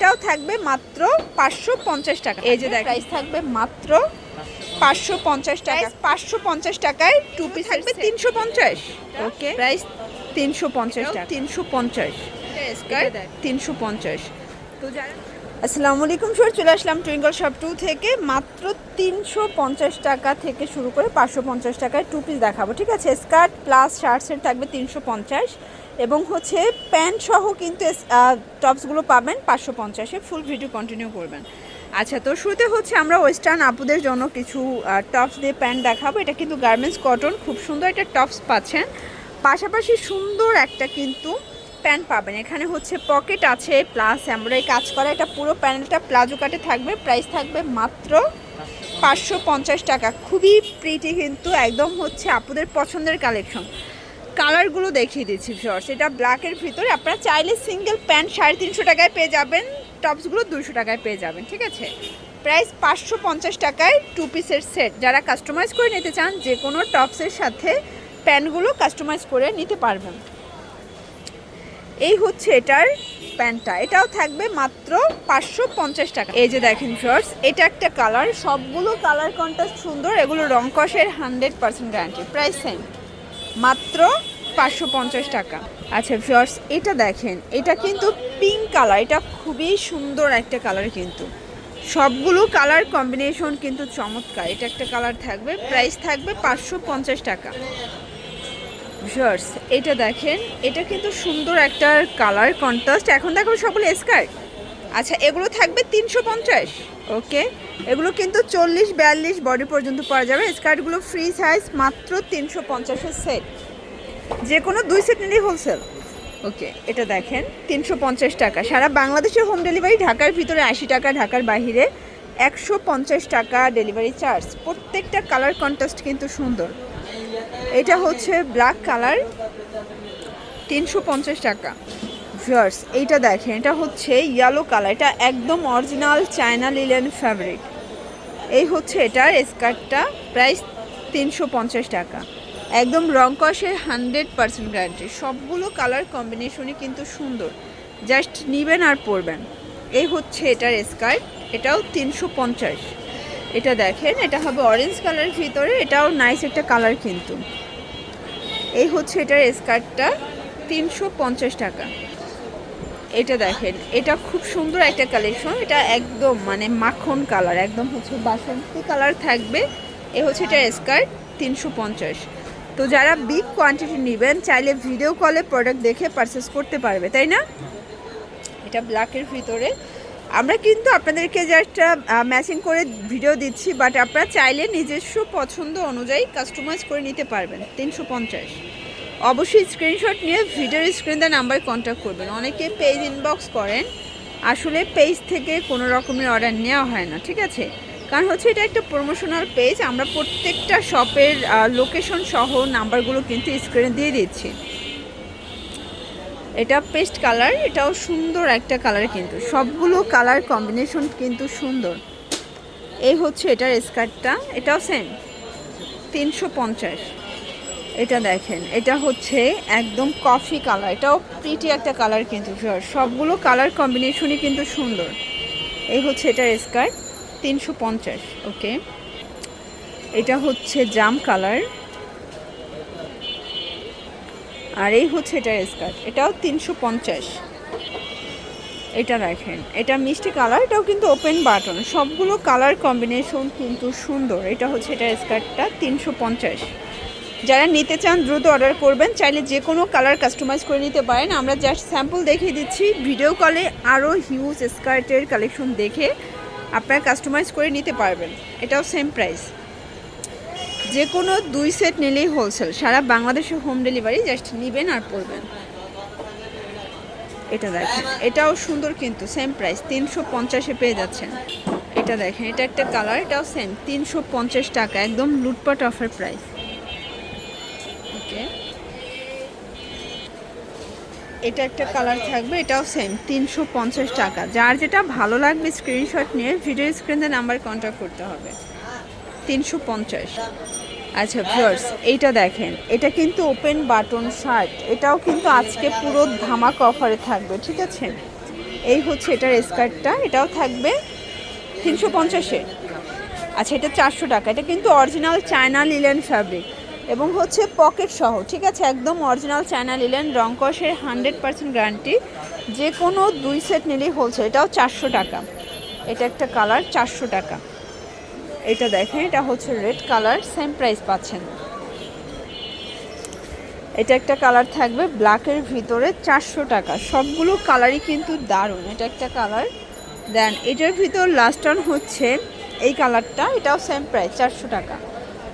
এটাও থাকবে মাত্র পাঁচশো পঞ্চাশ টাকা। এই যে দেখ প্রাইস থাকবে মাত্র পাঁচশো পঞ্চাশ টাকা। পাঁচশো পঞ্চাশ টাকায় টু পিস থাকবে তিনশো পঞ্চাশ। ওকে প্রাইস তিনশো পঞ্চাশ টাকা। তিনশো পঞ্চাশ। তিনশো পঞ্চাশ। তো যারা আসসালামু আলাইকুম স্যার চলে আসলাম টুইঙ্গল শপ টু থেকে। মাত্র তিনশো পঞ্চাশ টাকা থেকে শুরু করে পাঁচশো পঞ্চাশ টাকায় টু পিস দেখাবো। ঠিক আছে? স্কার্ট প্লাস শার্টসের থাকবে তিনশো পঞ্চাশ। এবং হচ্ছে প্যান্ট সহ কিন্তু টপসগুলো পাবেন পাঁচশো পঞ্চাশে, ফুল ভিডিও কন্টিনিউ করবেন। আচ্ছা তো শুরুতে হচ্ছে আমরা ওয়েস্টার্ন আপুদের জন্য কিছু টপস দিয়ে প্যান্ট দেখাবো। এটা কিন্তু গার্মেন্টস কটন খুব সুন্দর একটা টপস পাচ্ছেন। পাশাপাশি সুন্দর একটা কিন্তু প্যান্ট পাবেন। এখানে হচ্ছে পকেট আছে প্লাস এমব্রয়ডারি কাজ করা, এটা পুরো প্যান্টটা প্লাজো কাটে থাকবে। প্রাইস থাকবে মাত্র পাঁচশো পঞ্চাশ টাকা। খুবই প্রিটি কিন্তু, একদম হচ্ছে আপুদের পছন্দের কালেকশন কালারগুলো দেখিয়ে দিচ্ছি শর্টস এটা ব্ল্যাকের ভিতরে। আপনারা চাইলে সিঙ্গেল প্যান্ট সাড়ে তিনশো টাকায় পেয়ে যাবেন। টপসগুলো দুশো টাকায় পেয়ে যাবেন, ঠিক আছে? প্রাইস পাঁচশো পঞ্চাশ টাকায় টু পিসের সেট যারা কাস্টমাইজ করে নিতে চান, যে কোনো টপসের সাথে প্যান্টগুলো কাস্টমাইজ করে নিতে পারবেন। এই হচ্ছে এটার প্যান্টটা এটাও থাকবে মাত্র পাঁচশো পঞ্চাশ টাকা। এই যে দেখেন শর্টস এটা একটা কালার সবগুলো কালার কন্ট্রাস্ট সুন্দর। এগুলো রং কষের hundred percent guarantee price same মাত্র পাঁচশো পঞ্চাশ টাকা। আচ্ছা শর্টস এটা দেখেন, এটা কিন্তু পিঙ্ক কালার এটা খুবই সুন্দর একটা কালার কিন্তু। সবগুলো কালার কম্বিনেশন কিন্তু চমৎকার। এটা একটা কালার থাকবে প্রাইস থাকবে পাঁচশো পঞ্চাশ টাকা। ভিউয়ার্স এটা দেখেন, এটা কিন্তু সুন্দর একটা কালার কন্ট্রাস্ট এখন দেখো সবগুলো স্কার্ট আচ্ছা এগুলো থাকবে তিনশো পঞ্চাশ। ওকে, এগুলো কিন্তু চল্লিশ, বিয়াল্লিশ বডি পর্যন্ত পাওয়া যাবে। স্কার্টগুলো ফ্রি সাইজ মাত্র তিনশো পঞ্চাশের সেট যে কোনো দুই সেট নিলেই হোলসেল ওকে, এটা দেখেন, তিনশো পঞ্চাশ টাকা। সারা বাংলাদেশের হোম ডেলিভারি ঢাকার ভিতরে আশি টাকা, ঢাকার বাইরে একশো পঞ্চাশ টাকা ডেলিভারি চার্জ প্রত্যেকটা কালার কন্ট্রাস্ট কিন্তু সুন্দর। এটা হচ্ছে ব্ল্যাক কালার তিনশো পঞ্চাশ টাকা। ভিউয়ার্স এইটা দেখেন, এটা হচ্ছে ইয়েলো কালার এটা একদম অরিজিনাল চায়না লিলেন ফ্যাব্রিক এই হচ্ছে এটার স্কার্টটা প্রাইস তিনশো পঞ্চাশ টাকা। একদম রং কষের হান্ড্রেড পার্সেন্ট গ্যারান্টি সবগুলো কালার কম্বিনেশনই কিন্তু সুন্দর। জাস্ট নিবেন আর পরবেন। এই হচ্ছে এটার স্কার্ট এটাও তিনশো পঞ্চাশ। এটা দেখেন, এটা হবে অরেঞ্জ কালারের ভিতরে, এটাও নাইস একটা কালার কিন্তু। এই হচ্ছে এটার স্কার্টটা তিনশো পঞ্চাশ টাকা। এটা দেখেন, এটা খুব সুন্দর একটা কালেকশন এটা একদম মানে মাখন কালার একদম হচ্ছে বাসন্তী কালার থাকবে, এ হচ্ছে এটা স্কার্ট তিনশো পঞ্চাশ। তো যারা বিগ কোয়ান্টিটি নেবেন, চাইলে ভিডিও কলে প্রোডাক্ট দেখে পারচেস করতে পারবে, তাই না? এটা ব্ল্যাকের ভিতরে। আমরা কিন্তু আপনাদেরকে জাস্ট ম্যাচিং করে ভিডিও দিচ্ছি বাট আপনারা চাইলে নিজস্ব পছন্দ অনুযায়ী কাস্টমাইজ করে নিতে পারবেন, তিনশো পঞ্চাশ। অবশ্যই স্ক্রিনশট নিয়ে ভিডিওর স্ক্রিন দেওয়া নাম্বারে কন্ট্যাক্ট করবেন। অনেকে পেজ ইনবক্স করেন, আসলে পেজ থেকে কোনো রকমের অর্ডার নেওয়া হয় না, ঠিক আছে? কারণ হচ্ছে এটা একটা প্রমোশনাল পেজ আমরা প্রত্যেকটা শপের লোকেশন সহ নাম্বারগুলো কিন্তু স্ক্রিনে দিয়ে দিচ্ছি। এটা পেস্ট কালার এটাও সুন্দর একটা কালার কিন্তু। সবগুলো কালার কম্বিনেশন কিন্তু সুন্দর। এই হচ্ছে এটার স্কার্টটা এটাও সেম তিনশো পঞ্চাশ। এটা দেখেন, এটা হচ্ছে একদম কফি কালার এটাও প্রিটি একটা কালার কিন্তু। সবগুলো কালার কম্বিনেশনই কিন্তু সুন্দর। এই হচ্ছে এটার স্কার্ট তিনশো পঞ্চাশ ওকে এটা হচ্ছে জাম কালার আর এই হচ্ছে এটার স্কার্ট এটাও তিনশো পঞ্চাশ। এটা দেখেন, এটা মিষ্টি কালার এটাও কিন্তু ওপেন বাটন সবগুলো কালার কম্বিনেশন কিন্তু সুন্দর। এটা হচ্ছে এটার স্কার্টটা তিনশো পঞ্চাশ। যারা নিতে চান, দ্রুত অর্ডার করবেন। চাইলে যে কোনো কালার কাস্টমাইজ করে নিতে পারেন। আমরা জাস্ট স্যাম্পল দেখিয়ে দিচ্ছি। ভিডিও কলে আরও হিউজ স্কার্টের কালেকশন দেখে আপনারা কাস্টমাইজ করে নিতে পারবেন। এটাও সেম প্রাইস যে কোনো দুই সেট নিলেই হোলসেল সারা বাংলাদেশে হোম ডেলিভারি জাস্ট নেবেন আর পরবেন। এটা দেখেন। এটাও সুন্দর কিন্তু সেম প্রাইস তিনশো পঞ্চাশে পেয়ে যাচ্ছেন। এটা দেখেন, এটা একটা কালার এটাও সেম তিনশো পঞ্চাশ টাকা, একদম লুটপাট অফার প্রাইস ওকে। এটা একটা কালার থাকবে, এটাও সেম তিনশো পঞ্চাশ টাকা। যার যেটা ভালো লাগবে স্ক্রিনশট নিয়ে ভিডিও স্ক্রিনে নাম্বার কন্ট্যাক্ট করতে হবে। তিনশো পঞ্চাশ। আচ্ছা ভিউয়ার্স এইটা দেখেন, এটা কিন্তু ওপেন বাটন শার্ট এটাও কিন্তু আজকে পুরো ধামাক অফারে থাকবে, ঠিক আছে? এই হচ্ছে এটার স্কার্টটা এটাও থাকবে তিনশো পঞ্চাশে। আচ্ছা এটা চারশো টাকা, এটা কিন্তু অরিজিনাল চায়না লিলেন ফ্যাব্রিক এবং হচ্ছে পকেট সহ, ঠিক আছে? একদম অরিজিনাল চায়না নিলেন রং কষের হান্ড্রেড পার্সেন্ট গ্যারান্টি যে কোনো দুই সেট নিলেই হচ্ছে এটাও চারশো টাকা। এটা একটা কালার চারশো টাকা। এটা দেখেন, এটা হচ্ছে রেড কালার সেম প্রাইস পাচ্ছেন। এটা একটা কালার থাকবে ব্ল্যাকের ভিতরে চারশো টাকা। সবগুলো কালারই কিন্তু দারুণ। এটা একটা কালার দেন এটার ভিতর লাস্ট অন হচ্ছে এই কালারটা এটাও সেম প্রাইস চারশো টাকা।